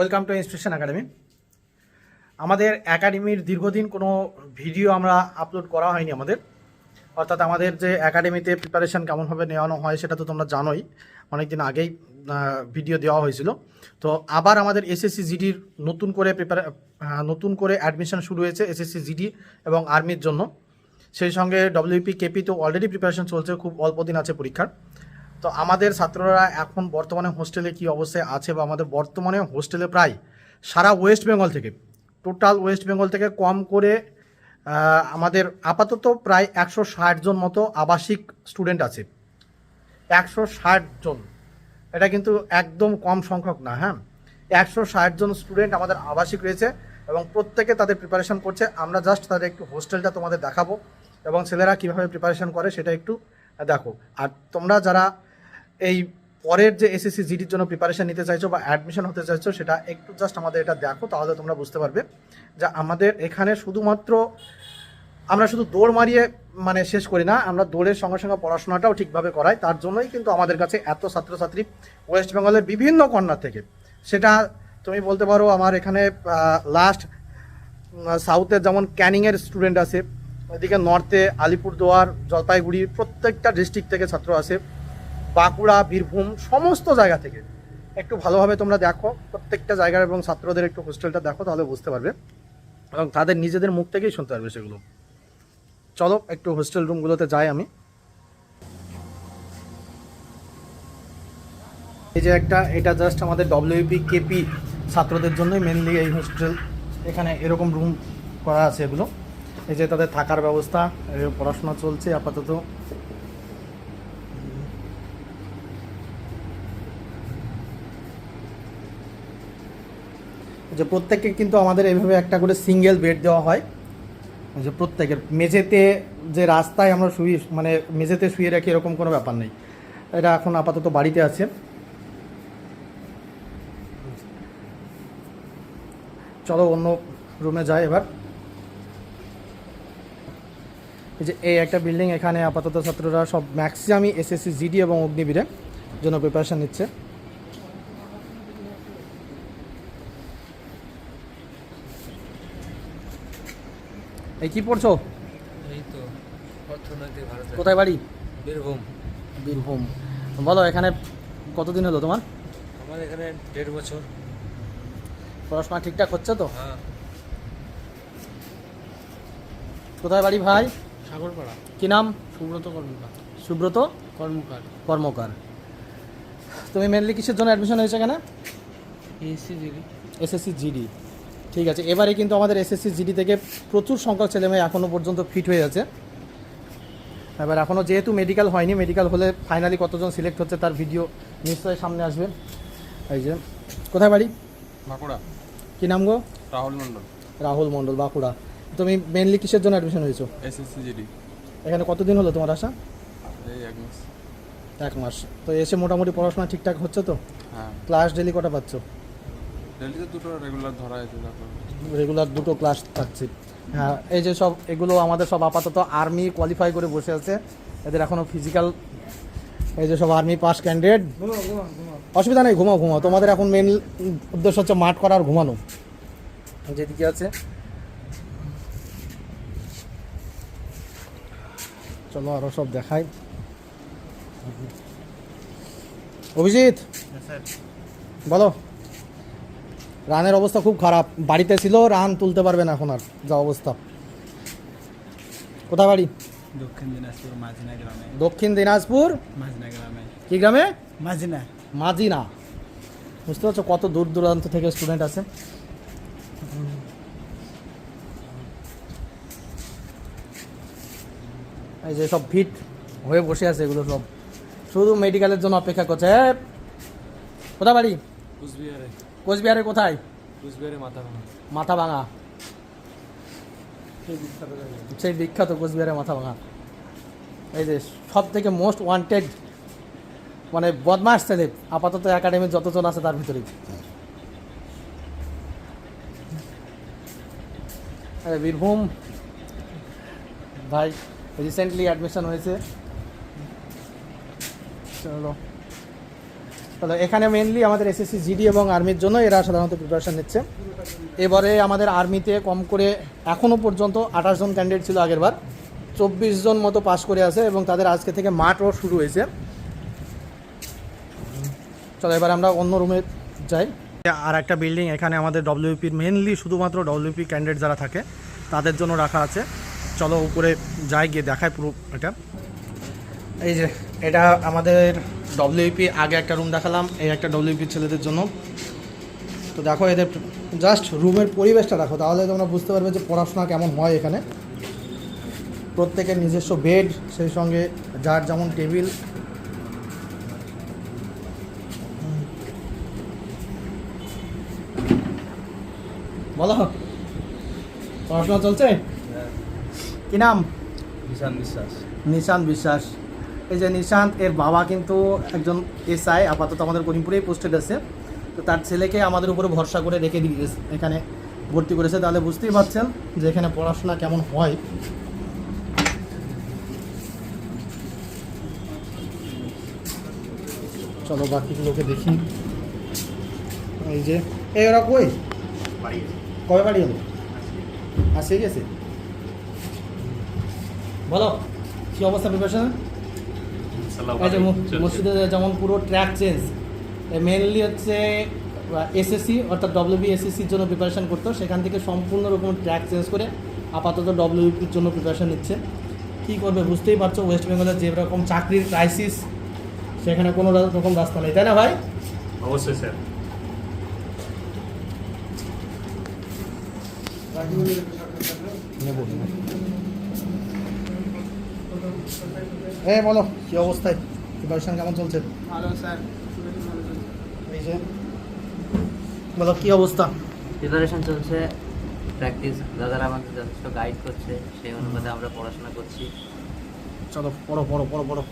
Welcome to institution academy আমাদের একাডেমির দীর্ঘদিন কোনো ভিডিও আমরা আপলোড করা হয়নি আমাদের। অর্থাৎ আমাদের যে একাডেমিতে প্রিপারেশন কেমনভাবে নেওয়ানো হয় সেটা তো তোমরা জানোই। অনেক দিন আগেই ভিডিও দেওয়া হয়েছিল। তো আবার আমাদের এসএসসি জিডির নতুন করে প্রিপারে নতুন করে অ্যাডমিশন শুরু হয়েছে এসএসসি জিডি এবং আর্মির জন্য। সেই সঙ্গে ডব্লিউপি কেপি তো অলরেডি প্রিপারেশন চলছে, খুব অল্প দিন আছে পরীক্ষার। তো আমাদের ছাত্ররা এখন বর্তমানে হোস্টেলে কি অবস্থায় আছে বা আমাদের বর্তমানে হোস্টেলে প্রায় সারা ওয়েস্ট বেঙ্গল থেকে টোটাল ওয়েস্ট বেঙ্গল থেকে কম করে আমাদের আপাতত প্রায় একশো ষাট জন মতো আবাসিক স্টুডেন্ট আছে। একশো ষাট জন। এটা কিন্তু একদম কম সংখ্যক না হ্যাঁ? একশো ষাট জন স্টুডেন্ট আমাদের আবাসিক রয়েছে এবং প্রত্যেকে তাদের প্রিপারেশন করছে। আমরা জাস্ট তাদের একটু হোস্টেলটা তোমাদের দেখাবো এবং ছেলেরা কীভাবে প্রিপারেশন করে সেটা একটু দেখো। আর তোমরা যারা এই পরের যে এসএসসি জিডির জন্য প্রিপারেশন নিতে চাইছো বা অ্যাডমিশন হতে চাইছো, সেটা একটু জাস্ট আমাদের এটা দেখো, তাহলে তোমরা বুঝতে পারবে যে আমাদের এখানে শুধুমাত্র আমরা শুধু দৌড় মারিয়ে মানে শেষ করি না, আমরা দৌড়ের সঙ্গে সঙ্গে পড়াশোনাটাও ঠিকভাবে করাই। তার জন্যই কিন্তু আমাদের কাছে এত ছাত্রছাত্রী ওয়েস্ট বেঙ্গলের বিভিন্ন কর্নার থেকে। সেটা তুমি বলতে পারো আমার এখানে লাস্ট সাউথের যেমন ক্যানিংয়ের স্টুডেন্ট আছে, ওইদিকে নর্থে আলিপুরদুয়ার, জলপাইগুড়ি প্রত্যেকটা ডিস্ট্রিক্ট থেকে ছাত্র আছে। বাঁকুড়া, বীরভূম, সমস্ত জায়গা থেকে। একটু ভালোভাবে তোমরা দেখো, প্রত্যেকটা জায়গার এবং ছাত্রদের একটু হোস্টেলটা দেখো, তাহলে বুঝতে পারবে। এবং তাদের নিজেদের মুখ থেকেই শুনতে পারবে সেগুলো। চলো, একটু হোস্টেল রুমগুলোতে যাই আমি। এই যে একটা, এটা জাস্ট আমাদের ডব্লিউপি কেপি ছাত্রদের জন্যই মেনলি এই হোস্টেল। এখানে এরকম রুম করা আছে এগুলো। এই যে তাদের থাকার ব্যবস্থা পড়াশোনা চলছে আপাতত। যে প্রত্যেককে কিন্তু আমাদের এইভাবে একটা করে সিঙ্গেল বেড দেওয়া হয়। যে প্রত্যেকের মেঝেতে যে রাস্তায় আমরা শুয়ে মানে মেঝেতে শুয়ে রাখি এরকম কোনো ব্যাপার নেই। এটা এখন আপাতত বাড়িতে আছে। চলো অন্য রুমে যাই এবার। যে এই একটা বিল্ডিং এখানে আপাতত ছাত্ররা সব ম্যাক্সিমামই এসএসসি জিডি এবং অগ্নিবীরে জন্য প্রিপারেশন নিচ্ছে। এই কি পড়ছো? এই তো অর্থনৈতিক ভারতে কোথায় বাড়ি? বীরভূম। বীরভূম। বলো এখানে কতদিন হলো তোমার? আমার এখানে দেড় বছর। পড়াশোনা ঠিকঠাক হচ্ছে তো? হ্যাঁ। কোথায় বাড়ি ভাই? সাগরপাড়া। কি নাম? সুব্রত কর্মকার। সুব্রত? কর্মকার। কর্মকার। তুমি মেনলি কিসের জন্য অ্যাডমিশন হয়েছে এখানে? এসি জিডি এসএসসি জিডি ঠিক আছে এবারে কিন্তু আমাদের এসএসসি জিডি থেকে প্রচুর সংখ্যক ছেলেমেয়ে এখনও পর্যন্ত ফিট হয়ে আছে। এবার এখনও যেহেতু মেডিকেল হয়নি মেডিকেল হলে ফাইনালি কতজন সিলেক্ট হচ্ছে তার ভিডিও নিশ্চয়ই সামনে আসবে। এই যে কোথায় বাড়ি? বাঁকুড়া। কী নাম গো? রাহুল মণ্ডল। রাহুল মণ্ডল বাঁকুড়া। তুমি মেনলি কিসের জন্য অ্যাডমিশন হয়েছো এসএসসি জিডি এখানে কতদিন হলো তোমার আসা? এই এক মাস। এক মাস। তো এসে মোটামুটি পড়াশোনা ঠিকঠাক হচ্ছে তো? হ্যাঁ। ক্লাস ডেলি কটা পাচ্ছ? ডেলিতে দুটো রেগুলার ধরা আছে রেগুলার দুটো ক্লাস পাচ্ছি হ্যাঁ এই যে সব এগুলো আমাদের সব আপাতত আর্মি কোয়ালিফাই করে বসে আছে। এদের এখনও ফিজিক্যাল এই যে সব আর্মি পাস ক্যান্ডিডেট অসুবিধা নেই ঘুমাও ঘুমাও। তোমাদের এখন মেন উদ্দেশ্য হচ্ছে মাঠ করা আর ঘুমানো। যেদিকে আছে। চলো আরও সব দেখাই। অভিজিৎ বলো। রানের অবস্থা খুব খারাপ। বাড়িতে ছিল রান তুলতে পারবে না এখন আর যা অবস্থা। কোথায় বাড়ি? দক্ষিণ দিনাজপুর মাঝিনা গ্রামে। দক্ষিণ দিনাজপুর? মাঝিনা গ্রামে। কি গ্রামে? মাঝিনা। মাজিনা বুঝতে পারছ কত দূর দূরান্ত থেকে স্টুডেন্ট আছে? এই যে সব ভিট হয়ে বসে আছে এগুলো সব। শুধু মেডিকেলের জন্য অপেক্ষা করছে। কোথায় বাড়ি? কুচবিহারে। কোচবিহারে কোথায়? কুচবিহারে মাথা ভাঙা মাথা ভাঙা সেই বিখ্যাত কোচবিহারের মাথা ভাঙা এই যে সব থেকে মোস্ট ওয়ান্টেড মানে বদমাস ছেলে আপাতত একাডেমির যতজন আছে তার ভিতরে বীরভূম ভাই রিসেন্টলি অ্যাডমিশন হয়েছে। চলো। এখানে মেনলি আমাদের এসএসসি জিডি এবং আর্মির জন্য এরা সাধারণত প্রিপারেশন নিচ্ছে। এবারে আমাদের আর্মিতে কম করে এখনও পর্যন্ত আঠাশ জন ক্যান্ডিডেট ছিল আগেরবার। চব্বিশ জন মতো পাশ করে আছে এবং তাদের আজকে থেকে মাঠও শুরু হয়েছে। চলো, এবার আমরা অন্য রুমে যাই। আর একটা বিল্ডিং এখানে আমাদের ডব্লিউপির মেনলি শুধুমাত্র ডব্লিউপি ক্যান্ডিডেট যারা থাকে, তাদের জন্য রাখা আছে। চলো, উপরে যাই, গিয়ে দেখায় পুরো এটা। এই যে, এটা আমাদের ডব্লিউপি আগে একটা রুম দেখালাম এই একটা ডব্লিউপি ছেলেদের জন্য। তো দেখো এদের জাস্ট রুমের পরিবেশটা দেখো তাহলে তোমরা বুঝতে পারবে যে পড়াশোনা কেমন হয় এখানে। প্রত্যেকের নিজস্ব বেড সেই সঙ্গে যার যেমন টেবিল বলো পড়াশোনা চলছে? কি নাম? নিশান বিশ্বাস। নিশান বিশ্বাস। এই যে নিশান্ত এর বাবা কিন্তু একজন এসআই আপাতত আমাদের করিমপুরেই পোস্টেড আছে। তো তার ছেলেকে আমাদের উপরে ভরসা করে রেখে দিয়ে এখানে ভর্তি করেছে। তাহলে বুঝতেই পারছেন যে এখানে পড়াশোনা কেমন হয়। চলো বাকিগুলোকে দেখি। এই যে এই ওরা কই? কবে বাড়ি হলো আসে গেছে? বলো কি অবস্থা প্রিপারেশন এই যে মসজিদে যেমন পুরো ট্র্যাক চেঞ্জ মেনলি হচ্ছে এসএসসি অর্থাৎ ডব্লিউবি এসএসসির জন্য প্রিপারেশন করতো। সেখান থেকে সম্পূর্ণ রকম ট্র্যাক চেঞ্জ করে আপাতত ডব্লিউপির জন্য প্রিপারেশন নিচ্ছে। কী করবে বুঝতেই পারছ ওয়েস্ট বেঙ্গলের যে রকম চাকরির ক্রাইসিস সেখানে কোনো রকম রাস্তা নেই তাই না ভাই? অবশ্যই স্যার। নেব। এ বলো কি অবস্থায়? প্রিপারেশন কেমন চলছে? ভালো স্যার। এই যে বলো কি অবস্থা? প্রিপারেশন চলছে প্র্যাকটিস দাদারা আমাদের যথেষ্ট গাইড করছে সেই অনুপাতে আমরা পড়াশোনা করছি। চলো পড়ো পড়ো পড়ো পড়ো।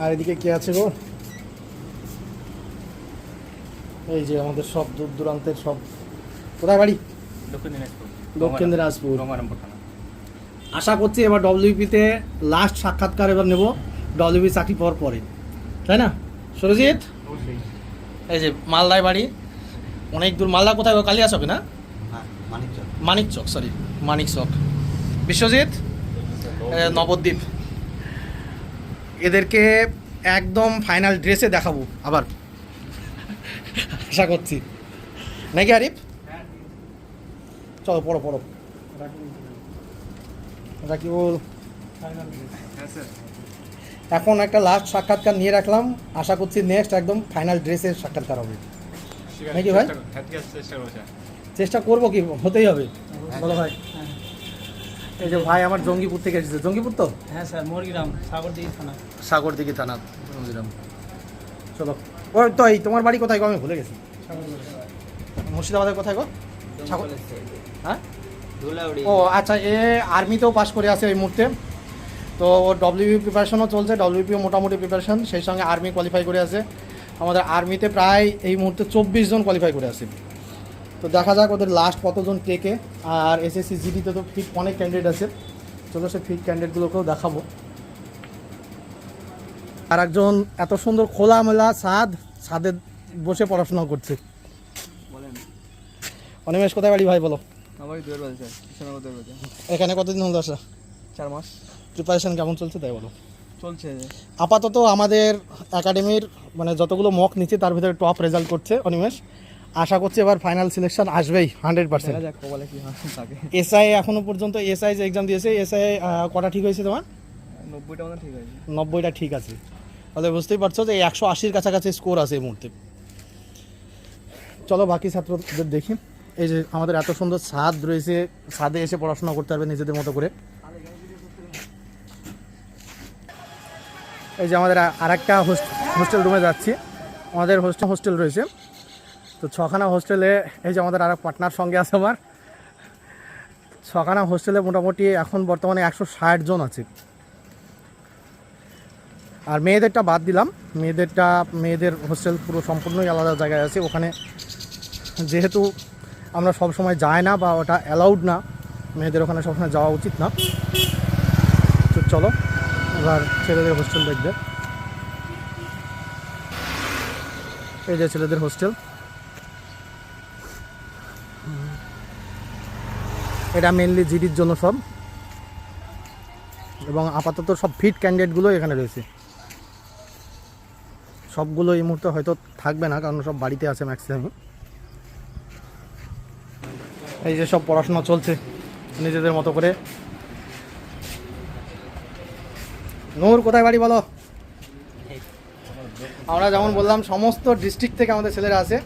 আর এদিকে কে আছে গো? এই যে আমাদের সব দূর দূরান্তের সব। কোথায় বাড়ি? দক্ষিণ দিনাজপুর। দক্ষিণ দিনাজপুর। থানা আশা করছি এবার ডব্লিউপিতে লাস্ট সাক্ষাৎকার এবার নেব ডব্লিউপি চাকরি পাওয়ার পরে। তাই না? সুরজিৎ? এই যে মালদায় বাড়ি। অনেক দূর। মালদা কোথায় গো? কালিয়াচকে না? মানিক চক সরি মানিক চক বিশ্বজিৎ? নবদ্বীপ। এদেরকে একদম ফাইনাল ড্রেসে দেখাবো আবার। আশা করছি। নাকি আরিফ? চলো পড়ো পড়ো। রাকিবুল। হ্যাঁ স্যার এখন একটা লাস্ট সাক্ষাৎকার নিয়ে রাখলাম। আশা করছি নেক্সট একদম ফাইনাল ড্রেসের সাক্ষাৎকার হবে। নাকি ভাই? হ্যাঁ চেষ্টা করব স্যার চেষ্টা করব কি? হতেই হবে। বলো ভাই। এই যে ভাই আমার জঙ্গিপুর থেকে এসেছে। জঙ্গিপুর তো? হ্যাঁ স্যার মুরগিরাম সাগরদিঘি থানা। সাগরদিঘি থানা বুঝলাম চলো। ওই তো এই তোমার বাড়ি কোথায় গো? আমি ভুলে গেছি। মুর্শিদাবাদের কোথায় গো? সাগর হ্যাঁ? ও আচ্ছা এ আর্মিতেও পাশ করে আছে এই মুহূর্তে। তো ডব্লিউবি প্রিপারেশনও চলছে ডব্লিউপিও মোটামুটি প্রিপারেশন সেই সঙ্গে আর্মি কোয়ালিফাই করে আছে। আমাদের আর্মিতে প্রায় এই মুহূর্তে চব্বিশ জন কোয়ালিফাই করে আছে। তো দেখা যাক ওদের লাস্ট কতজন টেকে আর এসএসসি জিডিতে তো ফিট অনেক ক্যান্ডিডেট আছে। চলো সে ফিট ক্যান্ডিডেটগুলোকেও দেখাবো। আর একজন এত সুন্দর খোলামেলা ছাদ ছাদে বসে পড়াশোনা করছে। অনিমেষ কোথায় বাড়ি ভাই বলো? আমার দুয়ের বাজে স্যার। দুয়ের বাজে। এখানে কতদিন হলো আসা? চার মাস। প্রিপারেশন কেমন চলছে তাই বলো? চলছে। আপাতত আমাদের একাডেমির মানে যতগুলো মক নিচ্ছে তার ভিতরে টপ রেজাল্ট করছে অনিমেষ। আশা করছি এবার ফাইনাল সিলেকশন আসবেই হান্ড্রেড পার্সেন্ট এসআই এখনও পর্যন্ত এসআই যে এক্সাম দিয়েছে এসআই কটা ঠিক হয়েছে তোমার? নব্বইটা ঠিক আছে নব্বইটা ঠিক আছে। তাহলে বুঝতেই পারছ যে একশো আশির কাছাকাছি স্কোর আছে এই মুহূর্তে। চলো বাকি ছাত্রদের দেখি। এই যে আমাদের এত সুন্দর ছাদ রয়েছে, ছাদে এসে পড়াশোনা করতে পারবে নিজেদের মতো করে। এই যে আমাদের আর একটা হোস্টেল রুমে যাচ্ছি। আমাদের হোস্টেল হোস্টেল রয়েছে। তো ছখানা হোস্টেলে, এই যে আমাদের আর এক পার্টনার সঙ্গে আছে আমার। ছখানা হোস্টেলে মোটামুটি এখন বর্তমানে একশো ষাট জন আছে। আর মেয়েদেরটা বাদ দিলাম। মেয়েদেরটা মেয়েদের হোস্টেল পুরো সম্পূর্ণই আলাদা জায়গায় আছে। ওখানে যেহেতু আমরা সব সময় যাই না বা ওটা অ্যালাউড না। মেয়েদের ওখানে সবসময় যাওয়া উচিত না। তো চলো, এবার ছেলেদের হোস্টেল দেখবে। এই যে ছেলেদের হোস্টেল এটা মেনলি জিডির জন্য সব। এবং আপাতত সব ফিট ক্যান্ডিডেটগুলো এখানে রয়েছে। সবগুলো এই মুহূর্তে হয়তো থাকবে না, কারণ সব বাড়িতে আছে ম্যাক্সিমাম এই যে সব পড়াশোনা চলছে, নিজেদের মতো করে। নূর, কোথায় বাড়ি বলো? আমরা যেমন বললাম, সমস্ত ডিস্ট্রিক্ট থেকে আমাদের ছেলেরা আছে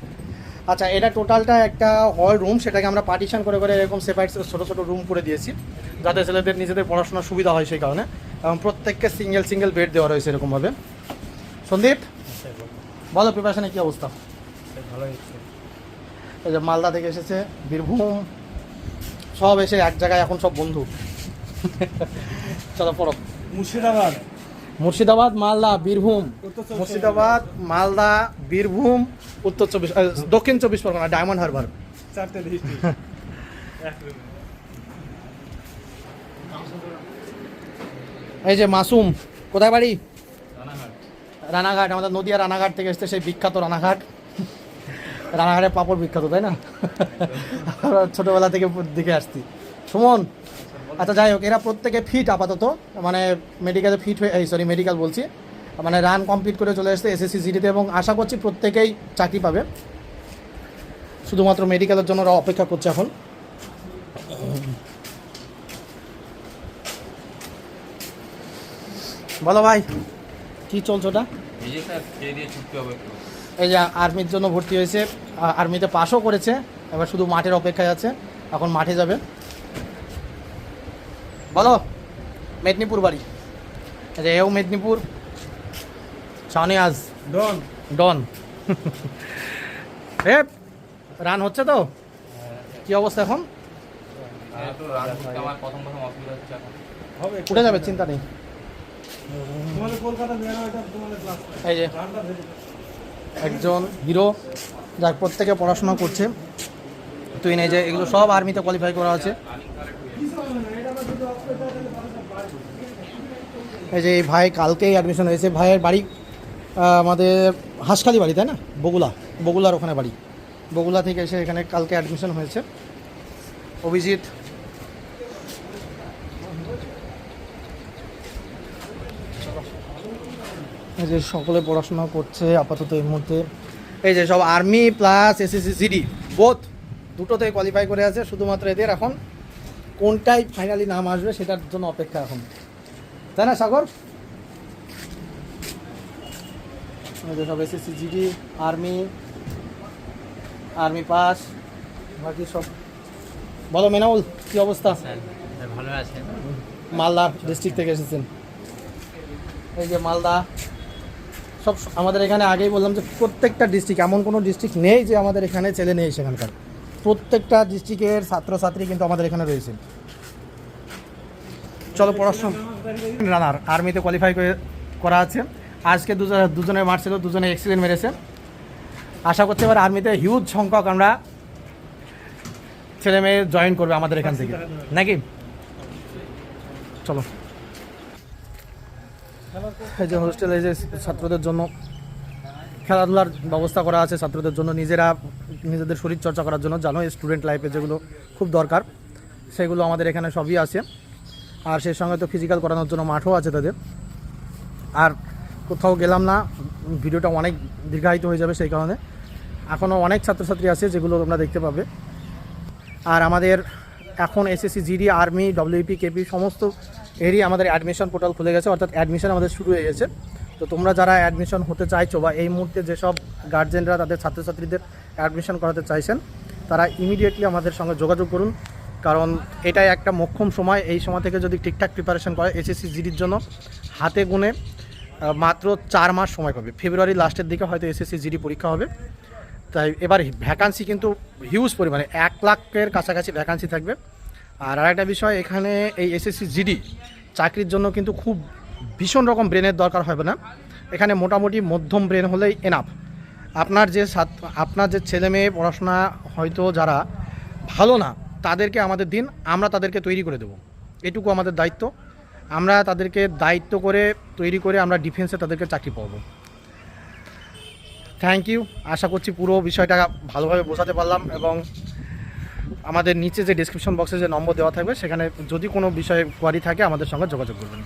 আচ্ছা এটা টোটালটা একটা হল রুম সেটাকে আমরা পার্টিশন করে করে এরকম সেপারেট ছোটো ছোটো রুম করে দিয়েছি, যাতে ছেলেদের নিজেদের পড়াশোনার সুবিধা হয় সেই কারণে। এবং প্রত্যেককে সিঙ্গেল সিঙ্গেল বেড দেওয়া রয়েছে এরকমভাবে। সন্দীপ, বলো প্রিপারেশনে কী অবস্থা? ভালো হচ্ছে। এই যে মালদা থেকে এসেছে বীরভূম সব এসে এক জায়গায় এখন সব বন্ধু। চলো পড়ো। মুর্শিদাবাদ। মুর্শিদাবাদ মালদা বীরভূম। মুর্শিদাবাদ মালদা বীরভূম। উত্তর চব্বিশ দক্ষিণ চব্বিশ পরগনা ডায়মন্ড হারবার। এই যে মাসুম কোথায় বাড়ি? রানাঘাট আমাদের নদিয়া রানাঘাট থেকে এসছে সেই বিখ্যাত রানাঘাট। রানাঘাটের পাপড় বিখ্যাত, তাই না? আমরা ছোটোবেলা থেকে দিকে আসছি। সুমন আচ্ছা যাই হোক, এরা প্রত্যেকে ফিট আপাতত মানে মেডিকেলে ফিট হয়ে, এই সরি মেডিকেল বলছি। মানে রান কমপ্লিট করে চলে এসছে এসএসসি জিডিতে এবং আশা করছি প্রত্যেকেই চাকরি পাবে। শুধুমাত্র মেডিকেলের জন্য ওরা অপেক্ষা করছে এখন। বলো ভাই, কি চলছে ওটা? এই যে আর্মির জন্য ভর্তি হয়েছে আর্মিতে পাসও করেছে এবার শুধু মাঠের অপেক্ষায় আছে এখন মাঠে যাবে। বলো মেদিনীপুর বাড়ি। এই যে এও মেদিনীপুর ডন। ডন। এ রান হচ্ছে তো? কি অবস্থা এখন? উঠে যাবে চিন্তা নেই। এই যে। একজন হিরো যার প্রত্যেকে পড়াশোনা করছে। তুই নেই যে এগুলো সব আর্মিতে কোয়ালিফাই করা আছে এই যে এই ভাই কালকেই অ্যাডমিশন হয়েছে। ভাইয়ের বাড়ি আমাদের হাঁসখালি বাড়ি, তাই না? বগুলা, বগুলার ওখানে বাড়ি। বগুলা থেকে এসে এখানে কালকে অ্যাডমিশন হয়েছে। অভিজিৎ এই যে সকলে পড়াশোনা করছে আপাতত এই মুহূর্তে। এই যে সব army plus S S C G D both দুটোতে কোয়ালিফাই করে আছে শুধুমাত্র এদের। এখন কোনটাই ফাইনালি নাম আসবে সেটার জন্য অপেক্ষা এখন। তাই না সাগর? সব S S C G D army army pass বাকি সব। বলো মেনাউল কী অবস্থা? ভালো আছে। মালদা ডিস্ট্রিক্ট থেকে এসেছেন। এই যে মালদা সব আমাদের এখানে আগেই বললাম যে প্রত্যেকটা ডিস্ট্রিক্ট এমন কোনো ডিস্ট্রিক্ট নেই যে আমাদের এখানে ছেলে নেই সেখানকার। প্রত্যেকটা ডিস্ট্রিক্টের ছাত্রছাত্রী কিন্তু আমাদের এখানে রয়েছে। চলো পড়াশোনা। রানার আর্মিতে কোয়ালিফাই করে আছে। আজকে দুজন, দুজনে মারছিল, দুজনে এক্সিডেন্ট মেরেছে। আশা করছি এবার আর্মিতে হিউজ সংখ্যক আমরা ছেলে মেয়ে জয়েন করবে আমাদের এখান থেকে। নাকি? চলো। এই যে হোস্টেলে যে ছাত্রদের জন্য খেলাধুলার ব্যবস্থা করা আছে, ছাত্রদের জন্য নিজেরা নিজেদের শরীর চর্চা করার জন্য জানো স্টুডেন্ট লাইফে যেগুলো খুব দরকার, সেগুলো আমাদের এখানে সবই আছে। আর সেই সঙ্গে তো ফিজিক্যাল করানোর জন্য মাঠও আছে তাদের। আর কোথাও গেলাম না, ভিডিওটা অনেক দীর্ঘায়িত হয়ে যাবে সেই কারণে। এখনও অনেক ছাত্রছাত্রী আছে যেগুলো তোমরা দেখতে পাবে। আর আমাদের এখন S S C G D army W P K P সমস্ত এরই আমাদের অ্যাডমিশন পোর্টাল খুলে গেছে, অর্থাৎ অ্যাডমিশন আমাদের শুরু হয়ে গেছে। তো তোমরা যারা অ্যাডমিশন হতে চাইছো বা এই মুহূর্তে যেসব গার্জেনরা তাদের ছাত্রছাত্রীদের অ্যাডমিশন করাতে চাইছেন, তারা ইমিডিয়েটলি আমাদের সঙ্গে যোগাযোগ করুন। কারণ এটাই একটা মোক্ষম সময়, এই সময় থেকে যদি ঠিকঠাক প্রিপারেশন করে এসএসসি জিডির জন্য, হাতে গুনে মাত্র চার মাস সময় পাবে। ফেব্রুয়ারি লাস্টের দিকে হয়তো এসএসসি জিডি পরীক্ষা হবে। তাই এবার ভ্যাকান্সি কিন্তু হিউজ পরিমাণে, এক লাখের কাছাকাছি ভ্যাকান্সি থাকবে। আর আরেকটা বিষয়, এখানে এই এসএসসি জিডি চাকরির জন্য কিন্তু খুব ভীষণ রকম ব্রেনের দরকার হবে না। এখানে মোটামুটি মধ্যম ব্রেন হলেই এনাফ আপনার যে ছাত্র আপনার যে ছেলে মেয়ে পড়াশোনা হয়তো যারা ভালো না, তাদেরকে আমাদের দিন, আমরা তাদেরকে তৈরি করে দেবো। এটুকু আমাদের দায়িত্ব। আমরা তাদেরকে দায়িত্ব করে, তৈরি করে আমরা ডিফেন্সে তাদেরকে চাকরি পাবো। থ্যাংক ইউ আশা করছি পুরো বিষয়টা ভালোভাবে বোঝাতে পারলাম এবং আমাদের নিচে যে ডিসক্রিপশন বক্সে যে নম্বর দেওয়া থাকবে, সেখানে যদি কোনো বিষয়ে কোয়ারি থাকে, আমাদের সঙ্গে যোগাযোগ করবেন।